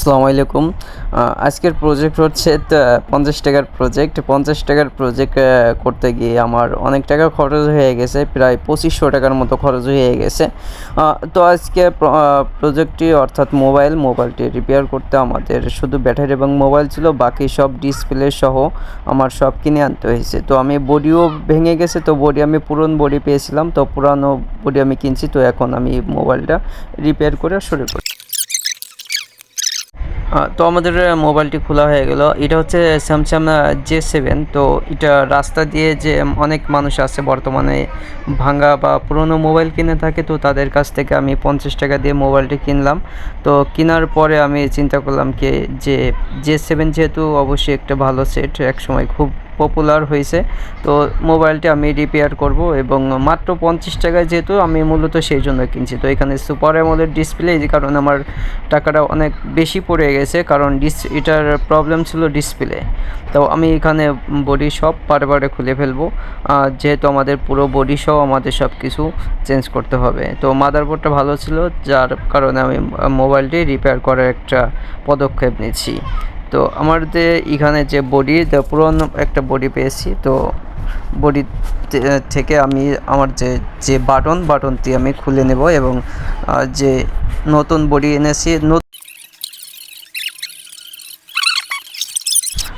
আসসালামু আলাইকুম। আজকের প্রজেক্ট হচ্ছে পঞ্চাশ টাকার প্রজেক্ট পঞ্চাশ টাকার প্রজেক্ট করতে গিয়ে আমার অনেক টাকা খরচ হয়ে গেছে প্রায় পঁচিশশো টাকার মতো খরচ হয়ে গেছে। তো আজকে প্রজেক্টটি অর্থাৎ মোবাইল মোবাইলটি রিপেয়ার করতে আমাদের শুধু ব্যাটারি এবং মোবাইল ছিল বাকি সব ডিসপ্লে সহ আমার সব কিনে আনতে হয়েছে। তো আমি বডিও ভেঙে গেছে তো বডি আমি পুরনো বডি পেয়েছিলাম তো পুরানো বডি আমি কিনছি তো এখন আমি মোবাইলটা রিপেয়ার করে শুরু করি। আহ, তো আমাদের মোবাইলটি খোলা হয়ে গেল। এটা হচ্ছে স্যামসাং জে সেভেন তো এটা রাস্তা দিয়ে যে অনেক মানুষ আছে বর্তমানে ভাঙা বা পুরনো মোবাইল কিনে থাকে, তো তাদের কাছ থেকে আমি পঞ্চাশ টাকা দিয়ে মোবাইলটি কিনলাম। তো কেনার পরে আমি চিন্তা করলাম কি, যে জে সেভেন যেহেতু অবশ্যই একটা ভালো সেট একসময় খুব পপুলার হয়েছে। তো মোবাইলটি আমি রিপেয়ার করব এবং মাত্র পঞ্চাশ টাকায় যেহেতু আমি মূলত সেই জন্য কিনছি। তো এখানে সুপার অ্যামোলেড ডিসপ্লে যে কারণে আমার টাকাটা অনেক বেশি পড়ে গেছে, কারণ ডিস এটার প্রবলেম ছিল ডিসপ্লে তো আমি এখানে বডি সব পারে পারে খুলে ফেলব। যেহেতু আমাদের পুরো বডি সহ আমাদের সব কিছু চেঞ্জ করতে হবে। তো মাদারবোর্ডটা ভালো ছিল, যার কারণে আমি মোবাইলটি রিপেয়ার করার একটা পদক্ষেপ নিচ্ছি। তো আমার যে এখানে যে বডি পুরনো একটা বডি পেয়েছি, তো বডি থেকে আমি আমার যে যে বাটন বাটনটি আমি খুলে নেব এবং যে নতুন বডি এনেছি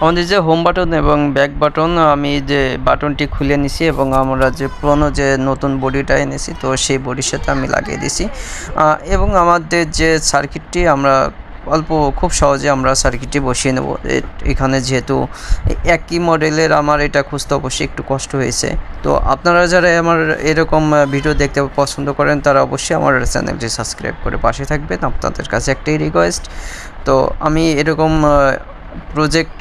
আমাদের যে হোম বাটন এবং ব্যাক বাটন আমি যে বাটনটি খুলে নিছি এবং আমরা যে পুরনো যে নতুন বডিটা এনেছি, তো সেই বডির সাথে আমি লাগিয়ে দিছি। এবং আমাদের যে সার্কিটটি আমরা অল্প, খুব সহজে আমরা সার্কিটটি বসিয়ে নেব। এখানে যেহেতু একই মডেলের আমার এটা খুঁজতে অবশ্যই একটু কষ্ট হয়েছে। তো আপনারা যারা আমার এরকম ভিডিও দেখতে পছন্দ করেন, তারা অবশ্যই আমার চ্যানেলটি সাবস্ক্রাইব করে পাশে থাকবেন। আপনাদের কাছে একটাই রিকোয়েস্ট তো আমি এরকম প্রজেক্ট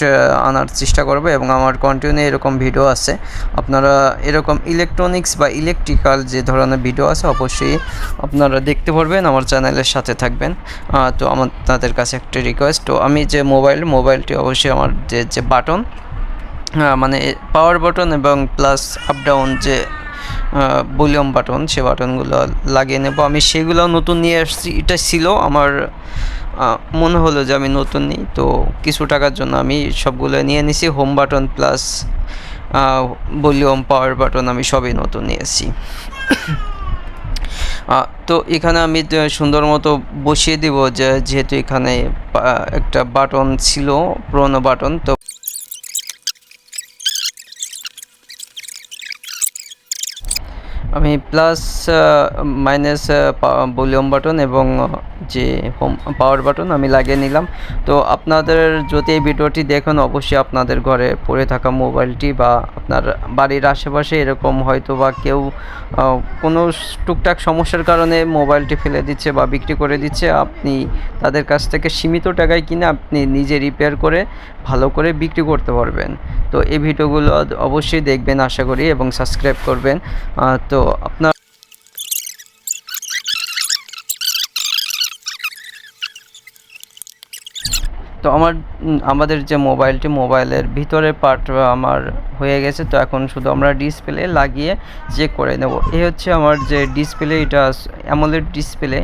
আনার চেষ্টা করব এবং আমার কন্টিনিউ এরকম ভিডিও আছে। আপনারা এরকম ইলেকট্রনিক্স বা ইলেকট্রিক্যাল যে ধরনের ভিডিও আছে, অবশ্যই আপনারা দেখতে পারবেন, আমার চ্যানেলের সাথে থাকবেন। তো আমার, তাদের কাছে একটা রিকোয়েস্ট তো আমি যে মোবাইল মোবাইলটি অবশ্যই আমার যে যে বাটন মানে পাওয়ার বাটন এবং প্লাস আপ ডাউন যে ভলিউম বাটন সে বাটনগুলো লাগিয়ে নেব। আমি সেগুলো নতুন নিয়ে আসছি, এটা ছিল আমার মনে হলো যে আমি নতুন নিই, তো কিছু টাকার জন্য আমি সবগুলো নিয়ে নিছি। Home button plus volume power button আমি সবই নতুন নিয়েছি তো এখানে আমি সুন্দর মতো বসিয়ে দিব যে, যেহেতু এখানে একটা বাটন ছিল, পুরোনো বাটন তো আমি প্লাস মাইনাস ভলিউম বাটন এবং যে হোম পাওয়ার বাটন আমি লাগিয়ে নিলাম। তো আপনাদের যদি এই ভিডিওটি দেখেন, অবশ্যই আপনাদের ঘরে পড়ে থাকা মোবাইলটি বা আপনার বাড়ির আশেপাশে এরকম হয়তো বা কেউ কোনো টুকটাক সমস্যার কারণে মোবাইলটি ফেলে দিচ্ছে বা বিক্রি করে দিচ্ছে, আপনি তাদের কাছ থেকে সীমিত টাকায় কিনে আপনি নিজে রিপেয়ার করে ভালো করে বিক্রি করতে পারবেন। তো এই ভিডিওগুলো অবশ্যই দেখবেন আশা করি এবং সাবস্ক্রাইব করবেন। তো আপনার তো আমার আমাদের যে মোবাইলটি, মোবাইলের ভিতরের পার্ট আমার হয়ে গেছে। তো এখন শুধু আমরা ডিসপ্লে লাগিয়ে চেক করে নেব। এই হচ্ছে আমার যে ডিসপ্লে এটা অ্যামোলেড ডিসপ্লে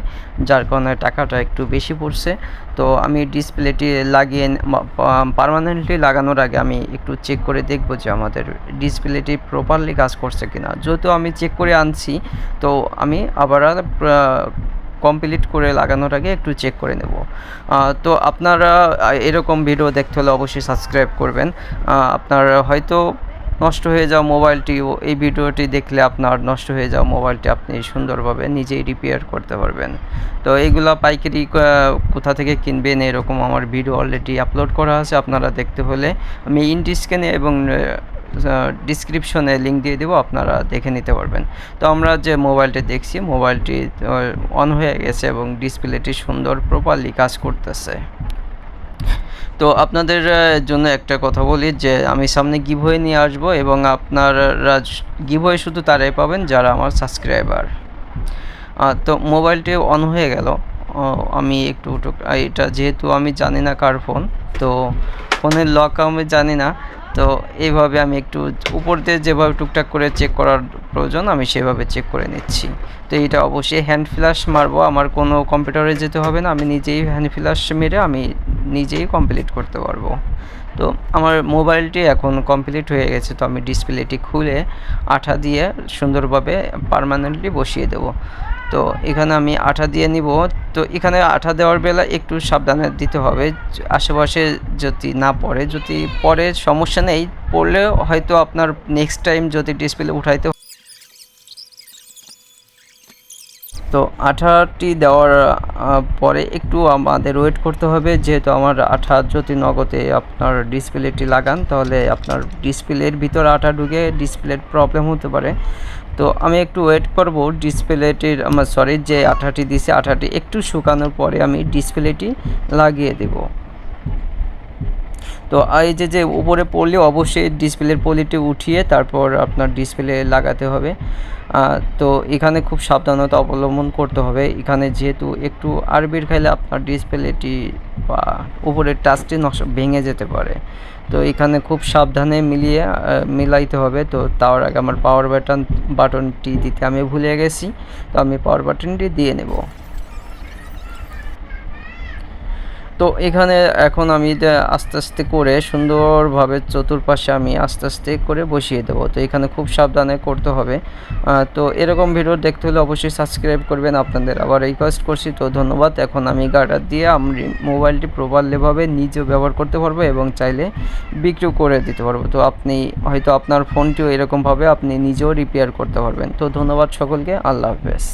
যার কারণে টাকাটা একটু বেশি পড়ছে। তো আমি ডিসপ্লেটি লাগিয়ে পারমানেন্টলি লাগানোর আগে আমি একটু চেক করে দেখব যে আমাদের ডিসপ্লেটি প্রপারলি কাজ করছে কিনা। যেহেতু আমি চেক করে আনছি, তো আমি আবার কমপ্লিট করে লাগানোর আগে একটু চেক করে নেব। তো আপনারা এরকম ভিডিও দেখতে হলে অবশ্যই সাবস্ক্রাইব করবেন। আপনার হয়তো নষ্ট হয়ে যাওয়া মোবাইলটি এই ভিডিওটি দেখলে আপনার নষ্ট হয়ে যাওয়া মোবাইলটি আপনি সুন্দরভাবে নিজেই রিপেয়ার করতে পারবেন। তো এইগুলো পাইকারি কোথা থেকে কিনবেন এরকম আমার ভিডিও অলরেডি আপলোড করা আছে, আপনারা দেখতে হলে আমি ইন্ডি স্ক্যানে এবং ডিসক্রিপশনে লিঙ্ক দিয়ে দেবো, আপনারা দেখে নিতে পারবেন। তো আমরা যে মোবাইলটি দেখছি, মোবাইলটি অন হয়ে গেছে এবং ডিসপ্লেটি সুন্দর প্রপারলি কাজ করতেছে। তো আপনাদের জন্য একটা কথা বলি যে আমি সামনে গিভওয়ে নিয়ে আসব এবং আপনারা গিভওয়ে শুধু তারাই পাবেন যারা আমার সাবস্ক্রাইবার তো মোবাইলটি অন হয়ে গেল। আমি একটু এটা যেহেতু আমি জানি না কার ফোন তো ফোনের লক আমি জানি না। তো এইভাবে আমি একটু উপর দিয়ে যেভাবে টুকটাক করে চেক করার প্রয়োজন, আমি সেভাবে চেক করে নিচ্ছি। তো এটা অবশ্যই হ্যান্ড ফ্ল্যাশ মারবো, আমার কোনো কম্পিউটারে যেতে হবে না, আমি নিজেই হ্যান্ড ফ্ল্যাশ মেরে আমি নিজেই কমপ্লিট করতে পারব। তো আমার মোবাইলটি এখন কমপ্লিট হয়ে গেছে, তো আমি ডিসপ্লেটি খুলে আঠা দিয়ে সুন্দরভাবে পারমানেন্টলি বসিয়ে দেব। তো এখানে আমি আঠা দিয়ে নিব, তো এখানে আঠা দেওয়ার বেলা একটু সাবধানে দিতে হবে, আশেপাশে যদি না পড়ে, যদি পড়ে সমস্যা নেই পড়লেও হয়তো আপনার নেক্সট টাইম যদি ডিসপ্লে উঠাইতে তো আঠাটি দেওয়ার পরে একটু আমাদের ওয়েট করতে হবে। যেহেতু আমার আঠা যদি নগদে আপনার ডিসপ্লেটি লাগান, তাহলে আপনার ডিসপ্লের ভিতর আঠা ঢুকে ডিসপ্লের প্রবলেম হতে পারে। তো আমি একটু ওয়েট করব ডিসপ্লেটির আমার সরি যে আঠাটি দিছে, আঠাটি একটু শুকানোর পরে আমি ডিসপ্লেটি লাগিয়ে দেবো। তো এই যে যে উপরে পড়লে অবশ্যই ডিসপ্লের পলিটি উঠিয়ে তারপর আপনার ডিসপ্লে লাগাতে হবে। তো এখানে খুব সাবধানতা অবলম্বন করতে হবে। এখানে যেহেতু একটু আরবির খাইলে আপনার ডিসপ্লেটি বা উপরের টাচটি নষ্ট ভেঙে যেতে পারে। তো এখানে খুব সাবধানে মিলিয়ে মিলাইতে হবে। তো তার আগে আমার পাওয়ার বাটন বাটনটি দিতে আমি ভুলে গেছি। তো আমি পাওয়ার বাটনটি দিয়ে নেব। তো এখানে এখন আমি আস্তে আস্তে করে সুন্দরভাবে চতুর্পাশে আমি আস্তে আস্তে করে বসিয়ে দেবো। তো এখানে খুব সাবধানে করতে হবে। তো এরকম ভিডিও দেখতে হলে অবশ্যই সাবস্ক্রাইব করবেন আপনাদের। আবার রিকোয়েস্ট করছি, তো ধন্যবাদ। এখন আমি গার্ডার দিয়ে আমি মোবাইলটি প্রপারলিভাবে নিজেও ব্যবহার করতে পারব এবং চাইলে বিক্রিও করে দিতে পারব। তো আপনি হয়তো আপনার ফোনটিও এরকমভাবে আপনি নিজেও রিপেয়ার করতে পারবেন। তো ধন্যবাদ সকলকে। আল্লাহ হাফেজ।